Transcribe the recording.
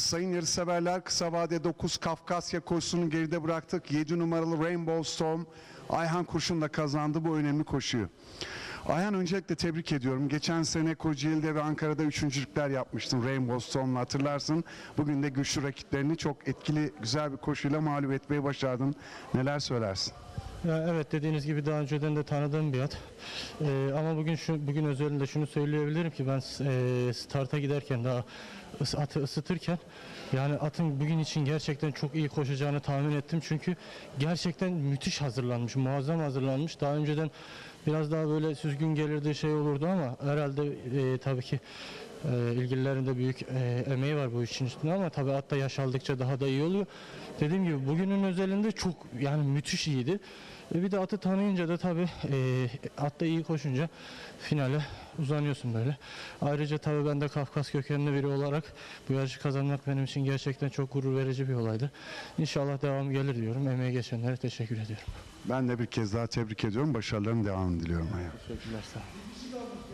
Sayın yarışseverler kısa vade 9 Kafkasya koşusunu geride bıraktık. 7 numaralı Rainbow Storm Ayhan Kurşun da kazandı bu önemli koşuyu. Ayhan öncelikle tebrik ediyorum. Geçen sene Kocaeli'de ve Ankara'da üçüncülükler yapmıştın Rainbow Storm'la hatırlarsın. Bugün de güçlü rakiplerini çok etkili güzel bir koşuyla mağlup etmeyi başardın. Neler söylersin? Ya evet dediğiniz gibi daha önceden de tanıdığım bir at. Ee, ama bugün şu bugün özelinde şunu söyleyebilirim ki ben e, starta giderken daha atı ısıtırken yani atın bugün için gerçekten çok iyi koşacağını tahmin ettim. Çünkü gerçekten müthiş hazırlanmış, muazzam hazırlanmış. Daha önceden biraz daha böyle süzgün gelirdi şey olurdu ama herhalde e, tabii ki e, ilgililerin de büyük e, emeği var bu işin üstünde ama tabii at da yaş aldıkça daha da iyi oluyor. Dediğim gibi bugünün özelinde çok yani müthiş iyiydi. E, bir de atı tanıyınca da tabii e, at da iyi koşunca finale uzanıyorsun böyle. Ayrıca tabii ben de Kafkas kökenli biri olarak bu yarışı kazanmak benim için gerçekten çok gurur verici bir olaydı. İnşallah devam gelir diyorum. Emeği geçenlere teşekkür ediyorum. Ben de bir kez daha tebrik ediyorum. Başarıların devamını diliyorum. Teşekkürler sağ olun.